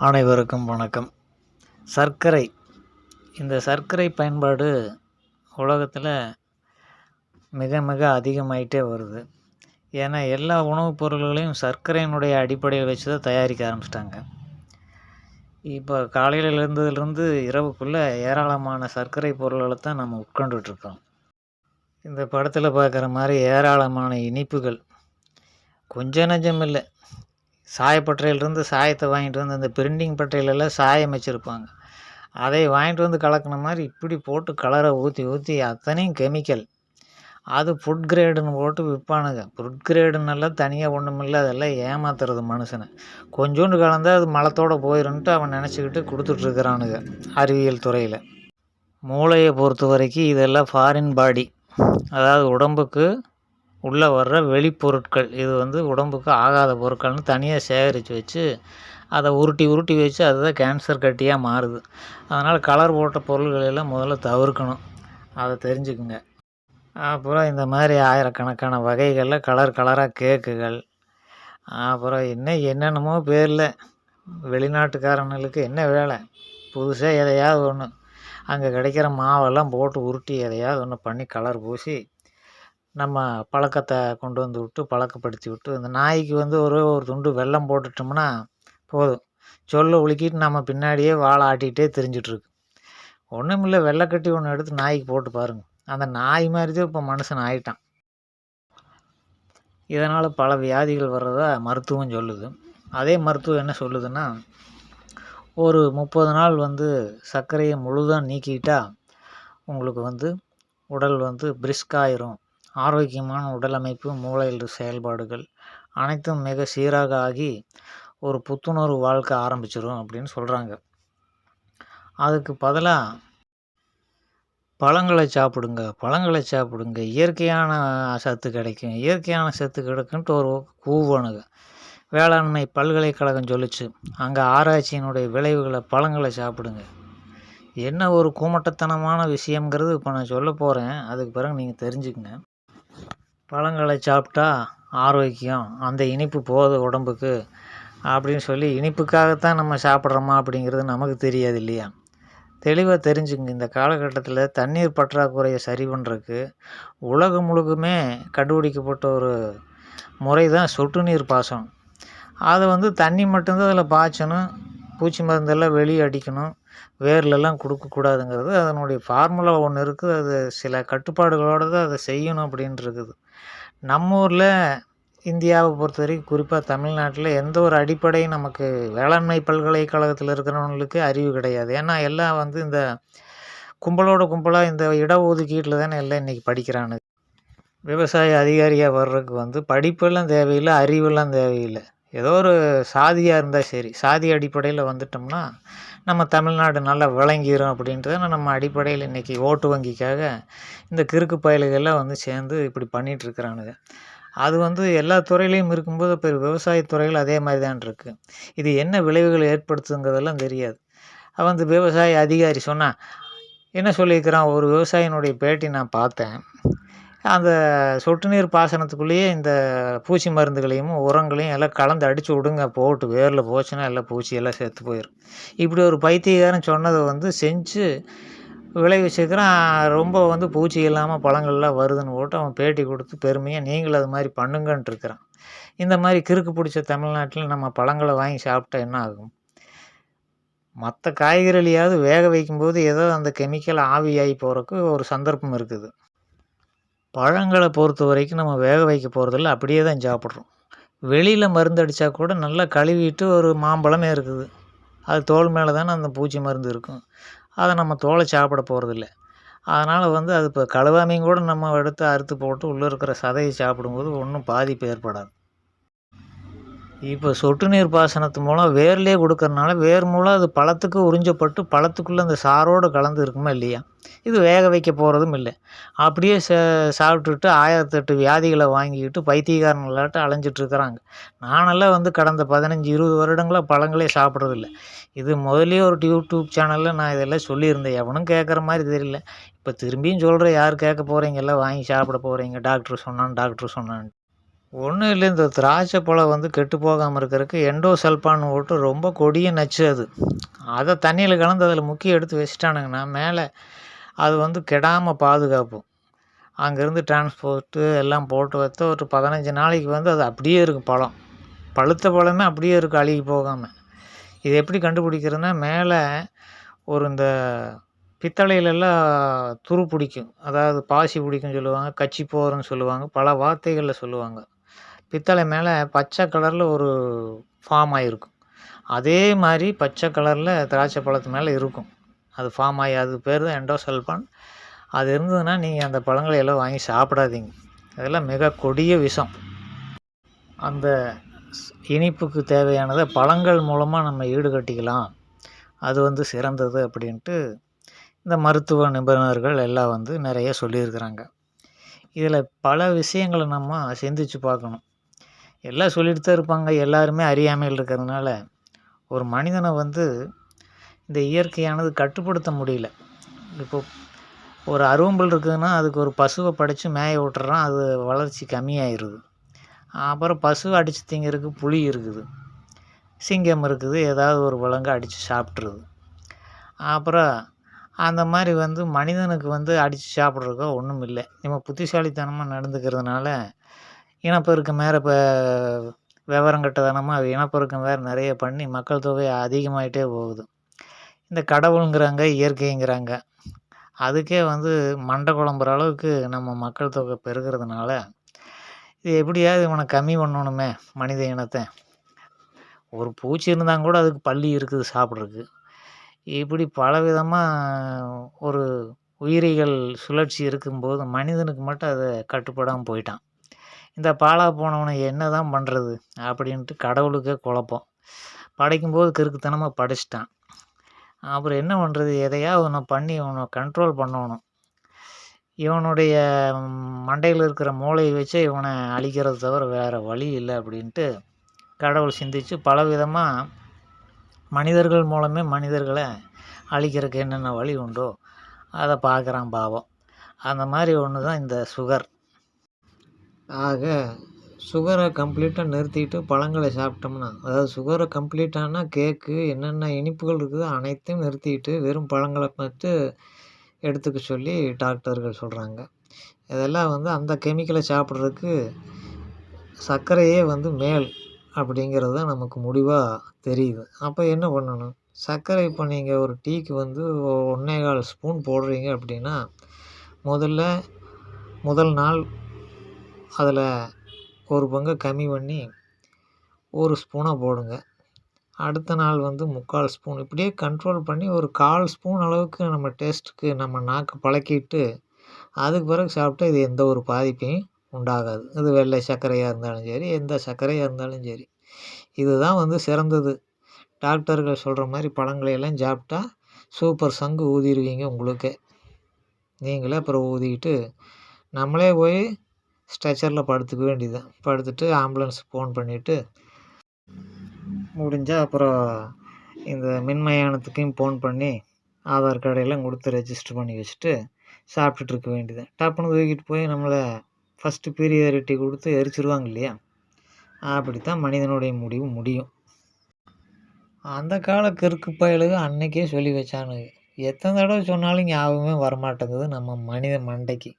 அனைவருக்கும் வணக்கம். சர்க்கரை. இந்த சர்க்கரை பயன்பாடு உலகத்தில் மிக மிக அதிகமாயிட்டே வருது. ஏன்னா எல்லா உணவுப் பொருள்களையும் சர்க்கரையினுடைய அடிப்படையில் வச்சு தான் தயாரிக்க ஆரம்பிச்சிட்டாங்க. இப்போ காலையில் எழுந்ததுலேருந்து இரவுக்குள்ளே ஏராளமான சர்க்கரை பொருள்களை தான் நம்ம உட்கொண்டுட்ருக்கோம். இந்த படத்தில் பார்க்குற மாதிரி ஏராளமான இனிப்புகள். கொஞ்சம் நஞ்சம் இல்லை. சாயப்பட்டறையிலிருந்து சாயத்தை வாங்கிட்டு வந்து அந்த பிரிண்டிங் பட்டறையிலெல்லாம் சாயம் வச்சுருப்பாங்க. அதை வாங்கிட்டு வந்து கலக்கின மாதிரி இப்படி போட்டு கலரை ஊற்றி ஊற்றி அத்தனையும் கெமிக்கல் அது ஃபுட் கிரேடுன்னு போட்டு விற்பானுங்க. ஃபுட் கிரேடுன்னெல்லாம் தனியாக ஒன்றும் இல்லை. அதெல்லாம் ஏமாத்துறது மனுஷனை. கொஞ்சோண்டு கலந்தால் அது மலத்தோடு போயிருன்ட்டு அவன் நினச்சிக்கிட்டு கொடுத்துட்ருக்குறானுங்க அறிவியல் துறையில். மூளையை பொறுத்த வரைக்கும் இதெல்லாம் ஃபாரின் பாடி அதாவது உடம்புக்கு உள்ளே வர்ற வெளிப்பொருட்கள். இது வந்து உடம்புக்கு ஆகாத பொருட்கள்னு தனியாக சேகரித்து வச்சு அதை உருட்டி உருட்டி வச்சு அதுதான் கேன்சர் கட்டியாக மாறுது. அதனால் கலர் போட்ட பொருள்கள் எல்லாம் முதல்ல தவிர்க்கணும். அதை தெரிஞ்சுக்குங்க. அப்புறம் இந்த மாதிரி ஆயிரக்கணக்கான வகைகளில் கலர் கலராக கேக்குகள் அப்புறம் இன்னும் என்னென்னமோ பேரில் வெளிநாட்டுக்காரங்களுக்கு என்ன வேலை? புதுசாக எதையாவது ஒன்று அங்கே கிடைக்கிற மாவெல்லாம் போட்டு உருட்டி எதையாவது ஒன்று பண்ணி கலர் பூசி நம்ம பழக்கத்தை கொண்டு வந்து விட்டு பழக்கப்படுத்தி விட்டு இந்த நாய்க்கு வந்து ஒரு ஒரு துண்டு வெல்லம் போட்டுட்டோம்னா போதும். சொல்ல உலுக்கிட்டு நம்ம பின்னாடியே வாழை ஆட்டிகிட்டே தெரிஞ்சிட்ருக்கு ஒன்றும் இல்லை வெள்ளைக்கட்டி ஒன்று எடுத்து நாய்க்கு போட்டு பாருங்கள் அந்த நாய் மாதிரி தான் இப்போ மனுஷன் ஆயிட்டான். இதனால் பல வியாதிகள் வர்றதா மருத்துவம் சொல்லுது. அதே மருத்துவம் என்ன சொல்லுதுன்னா ஒரு முப்பது நாள் வந்து சர்க்கரையை முழுதாக நீக்கிட்டா உங்களுக்கு வந்து உடல் வந்து பிரிஸ்காயிரும் ஆரோக்கியமான உடலமைப்பு மூளையில் செயல்பாடுகள் அனைத்தும் மிக சீராக ஆகி ஒரு புத்துணர்வு வாழ்க்கை ஆரம்பிச்சிடும் அப்படின்னு சொல்கிறாங்க அதுக்கு பதிலாக பழங்களை சாப்பிடுங்க பழங்களை சாப்பிடுங்க. இயற்கையான சத்து கிடைக்கும் இயற்கையான சத்து கிடைக்குன்ட்டு ஒரு கூவணுங்க. வேளாண்மை பல்கலைக்கழகம் சொல்லிச்சு அங்கே ஆராய்ச்சியினுடைய விளைவுகளை பழங்களை சாப்பிடுங்க. என்ன ஒரு கூமட்டத்தனமான விஷயங்கிறது இப்போ நான் சொல்ல போகிறேன் அதுக்கு பிறகு நீங்கள் தெரிஞ்சுக்கங்க. பழங்களை சாப்பிட்டா ஆரோக்கியம் அந்த இனிப்பு போகுது உடம்புக்கு அப்படின்னு சொல்லி இனிப்புக்காகத்தான் நம்ம சாப்பிட்றோமா அப்படிங்கிறது நமக்கு தெரியாது இல்லையா? தெளிவாக தெரிஞ்சுங்க. இந்த காலகட்டத்தில் தண்ணீர் பற்றாக்குறையை சரி பண்ணுறதுக்கு உலகம் முழுக்குமே கண்டுபிடிக்கப்பட்ட ஒரு முறை தான் சொட்டு நீர் பாசனம். அதை வந்து தண்ணி மட்டும்தான் அதில் பாய்ச்சணும் பூச்சி மருந்தெல்லாம் வெளியே அடிக்கணும் வேர்லெல்லாம் கொடுக்கக்கூடாதுங்கிறது அதனுடைய ஃபார்முலா ஒன்று இருக்குது. அது சில கட்டுப்பாடுகளோடு தான் அதை செய்யணும் அப்படின்ட்டு இருக்குது. நம்ம ஊரில் இந்தியாவை பொறுத்த வரைக்கும் குறிப்பாக தமிழ்நாட்டில் எந்த ஒரு அடிப்படையும் நமக்கு வேளாண்மை பல்கலைக்கழகத்தில் இருக்கிறவங்களுக்கு அறிவு கிடையாது. ஏன்னா எல்லாம் வந்து இந்த கும்பலோட கும்பலாக இந்த இடஒதுக்கீட்டில் தானே எல்லாம் இன்றைக்கி படிக்கிறானுங்க விவசாய அதிகாரியாக வர்றதுக்கு வந்து படிப்பெல்லாம் தேவையில்லை அறிவெல்லாம் தேவையில்லை. ஏதோ ஒரு சாதியாக இருந்தால் சரி. சாதி அடிப்படையில் வந்துட்டோம்னா நம்ம தமிழ்நாடு நல்லா விளங்கிடும் அப்படின்றத நம்ம அடிப்படையில் இன்றைக்கி ஓட்டு வங்கிக்காக இந்த கிறுக்கு பயலுகள்லாம் வந்து சேர்ந்து இப்படி பண்ணிகிட்ருக்குறானுங்க அது வந்து எல்லா துறையிலையும் இருக்கும்போது இப்போ விவசாயத்துறையில் அதே மாதிரி தான் இருக்குது இது என்ன விளைவுகள் ஏற்படுத்துங்கிறதெல்லாம் தெரியாது. அவன் வந்து விவசாய அதிகாரி சொன்னான் என்ன சொல்லியிருக்கிறான்? ஒரு விவசாயினுடைய பேட்டி நான் பார்த்தேன். அந்த சொட்டு நீர் பாசனத்துக்குள்ளேயே இந்த பூச்சி மருந்துகளையும் உரங்களையும் எல்லாம் கலந்து அடித்து விடுங்க போட்டு வேரில் போச்சுன்னா எல்லாம் பூச்சி எல்லாம் செத்து போயிடும் இப்படி ஒரு பைத்தியக்காரன் சொன்னதை வந்து செஞ்சு விளைவிச்சுக்கிறான் ரொம்ப வந்து பூச்சி இல்லாமல் பழங்கள்லாம் வருதுன்னு போட்டு அவன் பேட்டி கொடுத்து பெருமையாக நீங்களும் அது மாதிரி பண்ணுங்கன்ட்டு இருக்கிறான். இந்த மாதிரி கிறுக்கு பிடிச்ச தமிழ்நாட்டில் நம்ம பழங்களை வாங்கி சாப்பிட்டா என்ன ஆகும்? மற்ற காய்கறிலையாவது வேக வைக்கும்போது ஏதோ அந்த கெமிக்கல் ஆவியாகி போகிறதுக்கு ஒரு சந்தர்ப்பம் இருக்குது. பழங்களை பொறுத்த வரைக்கும் நம்ம வேக வைக்க போகிறதில்ல அப்படியே தான் சாப்பிட்றோம். வெளியில் மருந்து அடித்தா கூட நல்லா கழுவிட்டு ஒரு மாம்பழமே இருக்குது. அது தோல் மேலே தானே அந்த பூச்சி மருந்து இருக்கும். அதை நம்ம தோலை சாப்பிட போகிறதில்ல அதனால் வந்து அது இப்போ கழுவாமையும் கூட நம்ம எடுத்து அறுத்து போட்டு உள்ளே இருக்கிற சதையை சாப்பிடும்போது ஒன்றும் பாதிப்பு ஏற்படாது. இப்போ சொட்டு நீர் பாசனத்து மூலம் வேர்லேயே கொடுக்கறனால வேர் மூலம் அது பழத்துக்கு உறிஞ்சப்பட்டு பழத்துக்குள்ளே அந்த சாரோடு கலந்து இருக்குமா இல்லையா? இது வேக வைக்க போகிறதும் இல்லை. அப்படியே ச சாப்பிட்டுட்டு ஆயிரத்தெட்டு வியாதிகளை வாங்கிக்கிட்டு பைத்தியக்காரங்களாட்டம் அலைஞ்சிட்ருக்கிறாங்க நானெல்லாம் வந்து கடந்த பதினஞ்சு இருபது வருடங்களாக பழங்களே சாப்பிட்றதில்ல. இது முதலே ஒரு யூடியூப் சேனலில் நான் இதெல்லாம் சொல்லியிருந்தேன். எவனும் கேட்குற மாதிரி தெரியல. இப்போ திரும்பியும் சொல்கிறேன் யார் கேட்க போகிறீங்க எல்லாம் வாங்கி சாப்பிட போகிறீங்க டாக்டர் சொன்னான் டாக்டர் சொன்னான். ஒன்றும் இல்லை இந்த திராட்சை பழம் வந்து கெட்டு போகாமல் இருக்கிறதுக்கு எண்டோசல்பான் போட்டு ரொம்ப கொடிய நச்சு அது. அதை தண்ணியில் கலந்து அதில் முக்கிய எடுத்து வச்சுட்டானுங்கன்னா மேலே அது வந்து கெடாமல் பாதுகாப்பு. அங்கேருந்து டிரான்ஸ்போர்ட்டு எல்லாம் போட்டு வைத்த ஒரு பதினஞ்சு நாளைக்கு வந்து அது அப்படியே இருக்கும் பழம். பழுத்த பழமே அப்படியே இருக்கும் அழுகி போகாமல் இது எப்படி கண்டுபிடிக்கிறதுனா மேலே ஒரு இந்த பித்தளையிலெல்லாம் துரு பிடிக்கும். அதாவது பாசி பிடிக்கும்னு சொல்லுவாங்க கச்சி போகிறன்னு சொல்லுவாங்க பல வார்த்தைகளில் சொல்லுவாங்க. பித்தளை மேலே பச்சை கலரில் ஒரு ஃபார்ம் ஆகிருக்கும் அதே மாதிரி பச்சை கலரில் திராட்சை பழத்து மேலே இருக்கும். அது ஃபார்ம் ஆகி அது பேர் தான் எண்டோசல்பான் அது இருந்ததுன்னா நீங்கள் அந்த பழங்களை எல்லாம் வாங்கி சாப்பிடாதீங்க. அதெல்லாம் மிக கொடிய விஷம். அந்த இனிப்புக்கு தேவையானதை பழங்கள் மூலமாக நம்ம ஈடுகட்டிக்கலாம். அது வந்து சிறந்தது அப்படின்ட்டு இந்த மருத்துவ நிபுணர்கள் எல்லாம் வந்து நிறைய சொல்லியிருக்கிறாங்க. இதில் பல விஷயங்களை நம்ம சிந்திச்சு பார்க்கணும். எல்லாம் சொல்லிட்டு தான் இருப்பாங்க. எல்லாருமே அறியாமையில் இருக்கிறதுனால ஒரு மனிதனை வந்து இந்த இயற்கையானது கட்டுப்படுத்த முடியல. இப்போ ஒரு அருவம்புல் இருக்குதுன்னா அதுக்கு ஒரு பசுவை படைத்து மேய விட்டுறான் அது வளர்ச்சி கம்மியாயிருது. அப்புறம் பசுவை அடித்து திங்கிறதுக்கு புலி இருக்குது. சிங்கம் இருக்குது ஏதாவது ஒரு விலங்கு அடித்து சாப்பிட்ருது அப்புறம் அந்த மாதிரி வந்து மனிதனுக்கு வந்து அடித்து சாப்பிட்றதுக்கோ ஒன்றும் இல்லை நம்ம புத்திசாலித்தனமாக நடந்துக்கிறதுனால இனப்பெருக்கம் வேறு இப்போ விவரம் கட்டத்தனமாக இனப்பெருக்கம் வேறு நிறைய பண்ணி மக்கள் தொகை அதிகமாயிட்டே போகுது. இந்த கடவுளுங்கிறாங்க இயற்கைங்கிறாங்க. அதுக்கே வந்து மண்டை குழம்புற அளவுக்கு நம்ம மக்கள் தொகை பெருகிறதுனால இது எப்படியாவது இவனை கம்மி பண்ணணுமே மனித இனத்தை. ஒரு பூச்சி இருந்தால் கூட அதுக்கு பள்ளி இருக்குது சாப்பிட்றதுக்கு. இப்படி பலவிதமாக ஒரு உயிரிகள் சுழற்சி இருக்கும்போது மனிதனுக்கு மட்டும் அதை கட்டுப்படாமல் போயிட்டான். இந்த பாழா போனவனை என்ன தான் பண்ணுறது அப்படின்ட்டு கடவுளுக்கே குழப்பம். படைக்கும்போது கிறுக்குத்தனமாக படைச்சிட்டான். அப்புறம் என்ன பண்ணுறது எதையாவது ஒன்று பண்ணி இவனை கண்ட்ரோல் பண்ணணும். இவனுடைய மண்டையில் இருக்கிற மூளையை வச்சு இவனை அழிக்கிறது தவிர வேறு வழி இல்லை அப்படின்ட்டு கடவுள் சிந்திச்சு பலவிதமாக மனிதர்கள் மூலமே மனிதர்களை அழிக்கிறதுக்கு என்னென்ன வழி உண்டோ அதை பார்க்குறான் பாவம். அந்த மாதிரி ஒன்று தான் இந்த சுகர். ஆக சுகரை கம்ப்ளீட்டாக நிறுத்திட்டு பழங்களை சாப்பிட்டோம்னா அதாவது சுகரை கம்ப்ளீட்டானா கேக்கு என்னென்ன இனிப்புகள் இருக்குதோ அனைத்தையும் நிறுத்திட்டு வெறும் பழங்களை மட்டும் எடுத்துக்க சொல்லி டாக்டர்கள் சொல்கிறாங்க இதெல்லாம் வந்து அந்த கெமிக்கலை சாப்பிட்றதுக்கு சர்க்கரையே வந்து மேல் அப்படிங்கிறது தான் நமக்கு முடிவாக தெரியுது. அப்போ என்ன பண்ணணும்? சர்க்கரை இப்போ நீங்கள் ஒரு டீக்கு வந்து ஒன்றே கால் ஸ்பூன் போடுறீங்க அப்படின்னா முதல்ல முதல் நாள் அதில் ஒரு பங்கை கம்மி பண்ணி ஒரு ஸ்பூனை போடுங்க. அடுத்த நாள் வந்து முக்கால் ஸ்பூன். இப்படியே கண்ட்ரோல் பண்ணி ஒரு கால் ஸ்பூன் அளவுக்கு நம்ம டேஸ்ட்டுக்கு நம்ம நாக்கு பழக்கிட்டு அதுக்கு பிறகு சாப்பிட்டா இது எந்த ஒரு பாதிப்பையும் உண்டாகாது. இது வெள்ளை சர்க்கரையாக இருந்தாலும் சரி எந்த சர்க்கரையாக இருந்தாலும் சரி. இதுதான் வந்து சிறந்தது. டாக்டர்கள் சொல்கிற மாதிரி பழங்களையெல்லாம் சாப்பிட்டா சூப்பர் சங்கு ஊதிடுவீங்க உங்களுக்கே. நீங்களே அப்புறம் ஊதிக்கிட்டு நம்மளே போய் ஸ்ட்ரெச்சரில் படுத்துக்க வேண்டியதுதான். படுத்துட்டு ஆம்புலன்ஸ் ஃபோன் பண்ணிவிட்டு முடிஞ்சால் அப்புறம் இந்த மின்மயானத்துக்கும் ஃபோன் பண்ணி ஆதார் கார்டையெல்லாம் கொடுத்து ரெஜிஸ்டர் பண்ணி வச்சுட்டு சாப்பிட்டுட்டு இருக்க வேண்டியது டப்புன்னு தூக்கிட்டு போய் நம்மளை ஃபஸ்ட்டு பீரியாரிட்டி கொடுத்து எரிச்சிருவாங்க இல்லையா? அப்படித்தான் மனிதனுடைய முடிவு முடியும். அந்த கால கருக்கு பயலுக அன்னைக்கே சொல்லி வச்சானுங்க. எத்தனை தடவை சொன்னாலும் ஞாபகமே வரமாட்டேங்குது நம்ம மனித மண்டைக்கு.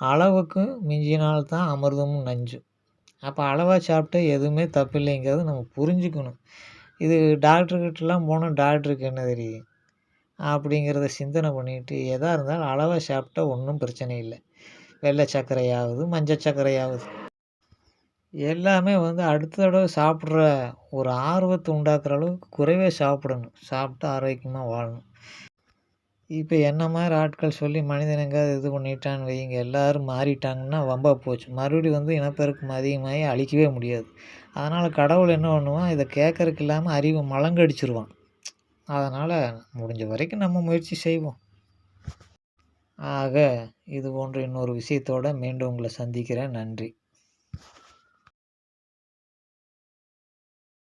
அளவுக்கு மிஞ்சினால் தான் அமிர்தமும் நஞ்சு. அப்போ அளவாக சாப்பிட்டா எதுவுமே தப்பில்லைங்கிறது நம்ம புரிஞ்சுக்கணும். இது டாக்டர்கிட்டலாம் போனால் டாக்டருக்கு என்ன தெரியும்? அப்படிங்கிறத சிந்தனை பண்ணிட்டு எதாக இருந்தாலும் அளவாக சாப்பிட்டா ஒன்றும் பிரச்சனை இல்லை. வெள்ளை சர்க்கரையாவது மஞ்சள் சர்க்கரையாவது. எல்லாமே வந்து அடுத்த தடவை சாப்பிட்ற ஒரு ஆர்வத்தை உண்டாக்குற அளவுக்கு குறைவே சாப்பிடணும். சாப்பிட்டு ஆரோக்கியமாக வாழணும். இப்போ என்ன மாதிரி ஆட்கள் சொல்லி மனிதனுங்க இது பண்ணிட்டான்னு வைங்க எல்லாரும் மாறிட்டாங்கன்னா வம்பா போச்சு. மறுபடியும் வந்து இனப்பெருக்கம் அதிகமாகி அழிக்கவே முடியாது. அதனால் கடவுள் என்ன பண்ணுவான்? இதை கேட்கறக்கு இல்லாமல் அறிவை மலங்கடிச்சிருவான். அதனால் முடிஞ்ச வரைக்கும் நம்ம முயற்சி செய்வோம். ஆக இது போன்ற இன்னொரு விஷயத்தோட மீண்டும் உங்களை சந்திக்கிறேன். நன்றி.